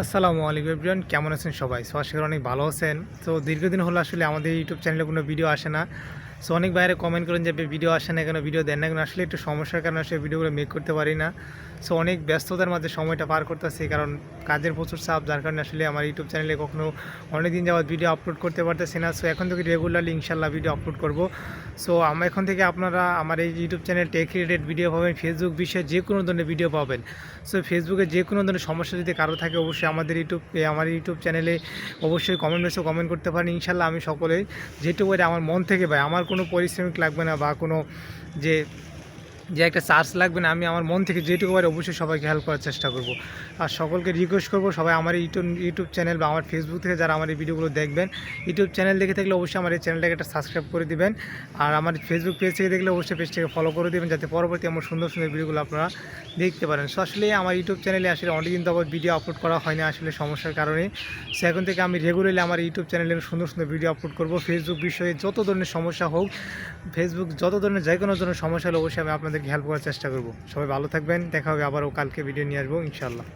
আসসালামু আলাইকুম এভরিওয়ান, কেমন আছেন সবাই? সো আশা করি অনেক ভালো আছেন। তো দীর্ঘদিন হলো আসলে আমাদের ইউটিউব চ্যানেলে কোনো ভিডিও আসে না। সো অনেক বাইরে কমেন্ট করেন যে ভিডিও আসে না কেন? ভিডিও দেন না কেন? আসলে একটু সমস্যার কারণে আসলে ভিডিওগুলো মেক করতে পারি না। সো অনেক ব্যস্ততার মাঝে সময়টা পার করতেছি, কারণ কাজের প্রচুর চাপ, যার কারণে আসলে আমার ইউটিউব চ্যানেলে কখনো অনেক দিন যাওয়ার ভিডিও আপলোড করতে পারতেছি না। সো এখন থেকে রেগুলারলি ইনশাল্লাহ ভিডিও আপলোড করব। সো আমরা এখন থেকে আপনারা আমার এই YouTube channel tech related video পাবেন ফেসবুক বিষয়ে যে কোনো ধরনের ভিডিও পাবেন। সো ফেসবুকে যে কোনো ধরনের সমস্যা যদি কারও থাকে, অবশ্যই আমাদের ইউটিউব আমার ইউটিউব চ্যানেলে অবশ্যই কমেন্ট বক্সে কমেন্ট করতে পারেন। ইনশাল্লাহ আমি সকলে যেটুকু আমার মন থেকে ভাই, আমার কোনো পরিশ্রমিক লাগবে না বা কোনো যে যে একটা চার্জ লাগবে না, আমি আমার মন থেকে যেটুকু পারি অবশ্যই সবাইকে হেল্প করার চেষ্টা করব। আর সকলকে রিকোয়েস্ট করব, সবাই আমার ইউটিউব ইউটিউব চ্যানেল বা আমার ফেসবুক থেকে যারা আমার এই ভিডিওগুলো দেখবেন, ইউটিউব চ্যানেল দেখে থাকলে অবশ্যই আমার এই চ্যানেলটাকে একটা সাবস্ক্রাইব করে দিবেন। আর আমার ফেসবুক পেজ থেকে দেখলে অবশ্যই পেজটাকে ফলো করে দেবেন, যাতে পরবর্তী আমার সুন্দর সুন্দর ভিডিওগুলো আপনারা দেখতে পারেন। সো আসলে আমার ইউটিউব চ্যানেলে আসলে অনেকদিন তো ভিডিও আপলোড করা হয় না আসলে সমস্যার কারণে। সো এখন থেকে আমি রেগুলারলি আমার ইউটিউব চ্যানেলে সুন্দর সুন্দর ভিডিও আপলোড করব। ফেসবুক বিষয়ে যত ধরনের সমস্যা হোক ফেসবুক যত ধরনের যে কোনো ধরনের সমস্যা হলে অবশ্যই আমি আপনাদেরকে হেল্প করার চেষ্টা করব। সবাই ভালো থাকবেন, দেখা হবে আবারও কালকে ভিডিও নিয়ে আসব ইনশাল্লাহ